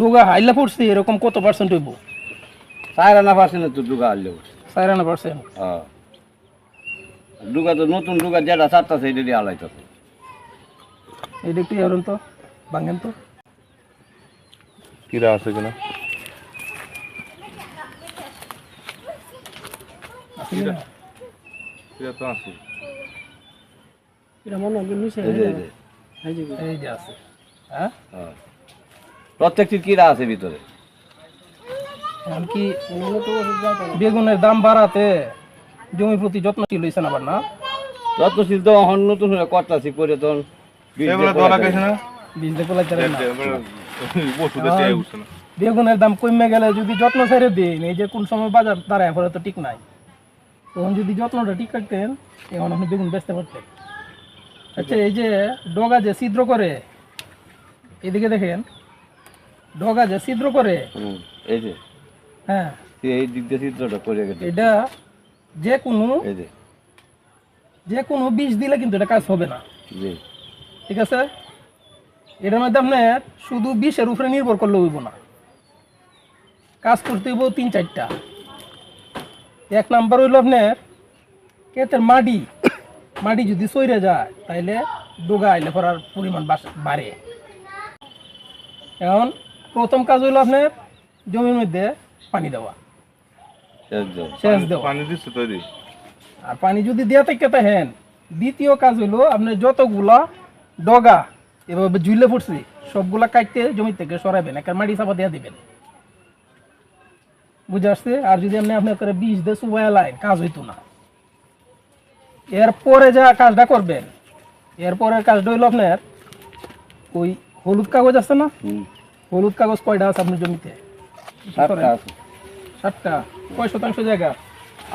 ডোগা হাইলা পড়ছে এরকম কত পার্সেন্ট হইব? চার আনা পার্সেন্ট তো ডুগা আনলে চার আনা পার্সেন্ট হ্যাঁ। ডুগা তো নতুন ডুগা যেটা চারটা সেই দিয়ে আলাইতেছে এটা একটু ধরুন তো ভাঙেন তো। কিরা আছে কিনা? কিরা তো আছে। এটা মনে হয় নিচে এই যে, এই যে আছে। হ্যাঁ? হ্যাঁ। প্রত্যেকটির কিরা আছে ভিতরে। এমনকি বেগুনের দাম বাড়াতে জমির প্রতি যত্নশীল হয়েছেন আবার না? যত্নশীল তো এখন নতুন হয়ে করতেছি করে তখন করে বেগুনের দাম কমে গেলে যদি যত্ন ছেড়ে দিন এই যে কোন সময় বাজার দাঁড়ায় পরে তো ঠিক নাই। তখন যদি যত্নটা ঠিক রাখতেন এখন আপনি বেগুন বেচতে পারতেন। আচ্ছা এই যে ডগা যে ছিদ্র করে এদিকে দেখেন ডগা যে ছিদ্র করে? এই যে। হ্যাঁ। এই দিক দিয়ে চিত্রটা করে গেছে। এটা যে কোনো এই যে। যে কোনো বিষ দিলে কিন্তু এটা কাজ হবে না। জি। ঠিক আছে? এটার মধ্যে আপনার শুধু বিষের উপরে নির্ভর করলে হইব না। কাজ করতে হইব তিন চারটা। এক নাম্বার হইল আপনার কেতের মাটি। মাটি যদি সইরে যায় তাইলে ডোগা আইলে পড়ার পরিমাণ বাড়ে। এখন প্রথম কাজ হইল আপনার জমির মধ্যে পানি দেওয়া। শেষ। সেচ দেওয়া। পানি দিচ্ছে তৈরি। আর পানি যদি দেওয়া থেকে হেন। দ্বিতীয় কাজ হইল আপনি যতগুলা ডগা এভাবে জুইলে পড়ছি সবগুলা কাটতে জমি থেকে সরাবেন একটা মাটি চাপা দিয়ে দিবেন। বুঝে আসছে? আর যদি আপনি আপনার করে বিষ দিয়ে সুবাই লাইন কাজ হইতো না। এরপরে যা কাজটা করবেন এরপরের কাজটা হইল আপনার ওই হলুদ কাগজ আছে না? হলুদ কাগজ কয়টা আছে আপনার জমিতে? সাতটা কয় শতাংশ জায়গা?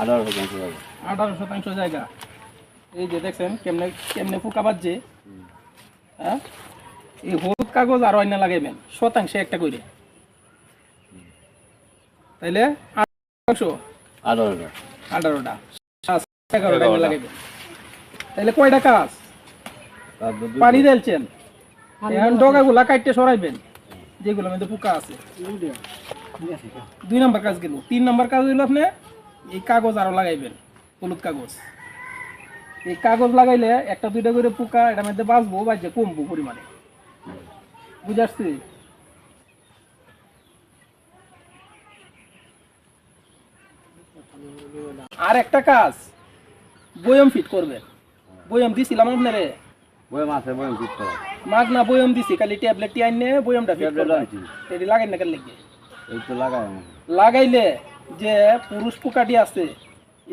আঠারো শতাংশ হবে। আঠারো শতাংশ জায়গা। এই যে দেখছেন কেমনে কেমনে পোকা বাজছে? হ্যাঁ? এই হলুদ কাগজ আর অন্য লাগাইবেন শতাংশে একটা করে। তাইলে শতাংশ? আঠারোটা। আঠারোটা। সাত, এগারোটা। লাগাইবেন। তাইলে কয়টা কাজ? পানি দিয়েছেন এখন ডগাগুলা কাটতে সরাইবেন। যেগুলো মধ্যে পোকা আছে। দুই নম্বর কাজ গেল তিন নম্বর কাজ হইল আপনি এই কাগজ আরও লাগাইবেন হলুদ কাগজ। এই কাগজ লাগাইলে একটা দুইটা করে পোকা এটার মধ্যে বাঁচবো বাজছে কমবো পরিমাণে। বুঝে আসছি? আর একটা কাজ বয়ম ফিট করবেন। বয়ম দিছিলাম আপনারে। বয়ম আছে বয়ম ফিট করা মাগ না বয়ম দিছি খালি ট্যাবলেটটি আইনে বয়মটা ফিট আনছি। এটি লাগাই না কেন লাগবে এই তো লাগাই। লাগাইলে যে পুরুষ পোকাটি আছে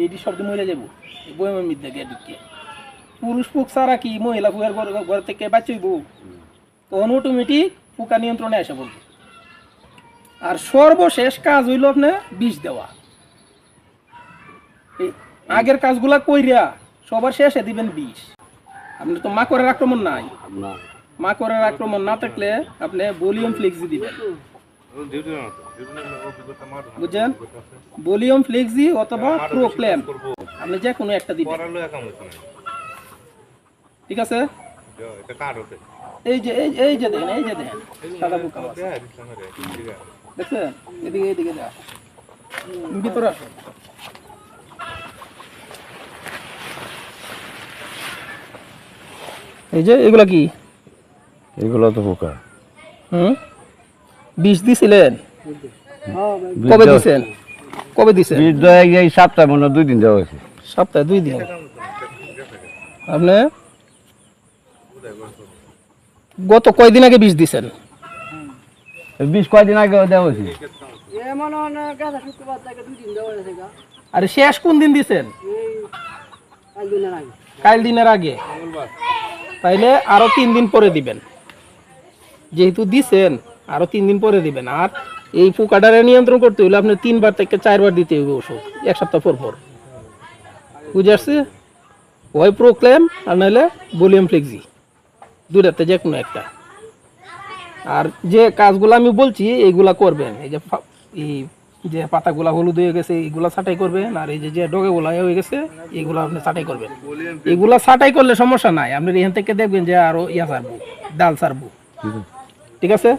এইটি সব মরে যাব। বয়মের মধ্যে গিয়ে ঢুকে। পুরুষ পোক ছাড়া কি মহিলা পোকার ঘর থেকে বাঁচইব? তখন অটোমেটিক পোকা নিয়ন্ত্রণে আসে বলবে আর সর্বশেষ কাজ হইল আপনার বিষ দেওয়া। আগের কাজগুলা কইরা সবার শেষে দিবেন বিষ। আপনি তো মাকড়ের আক্রমণ নাই। মাকড়ের আক্রমণ না থাকলে আপনি ভলিউম ফ্লেক্সি দিবেন। বুঝছেন? ভলিউম ফ্লেক্সি অথবা করব আপনি যে কোনো একটা দিবেন। ঠিক আছে? এই যে, এই এই যে দেখেন, এই যে দেখেন, সাদা আছে দেখছেন? এদিকে এদিকে ভিতরে আসো এই যে, এগুলা কি? এগুলো তো পোকা হুম? বিষ দিছিলেন? কবে দিছেন? কবে দিছেন? বীজ দেওয়া এই সপ্তাহে মনে দুই দিন দেওয়া হয়েছে। সপ্তাহে দুই দিন। আপনি? গত কয়দিন আগে বিষ দিছেন? বীজ কয়দিন আগে দেওয়া হয়েছে? আরে শেষ কোন দিন দিছেন? কাল দিনের আগে। তাইলে আরও তিন দিন পরে দিবেন। যেহেতু দিছেন আরও তিন দিন পরে দিবেন। আর এই পোকাটারে নিয়ন্ত্রণ করতে হইলে আপনি তিনবার থেকে চারবার দিতে হবে ওষুধ এক সপ্তাহ পর পর। বুঝে আসছে? ওই প্রোক্লেম আর নাহলে ভলিউম ফ্লেক্সি দুটাতে যে কোনো একটা। আর যে কাজগুলো আমি বলছি এইগুলা করবেন। এই যে এই যে পাতাগুলা হলুদ হয়ে গেছে এইগুলা ছাটাই করবেন। আর এই যে যে ডগেগুলা হয়ে গেছে এইগুলা আপনি ছাটাই করবেন। এগুলা ছাটাই করলে সমস্যা নাই। আপনি এখান থেকে দেখবেন যে আরও ইয়া সারবো ডাল সারবো ঠিক আছে?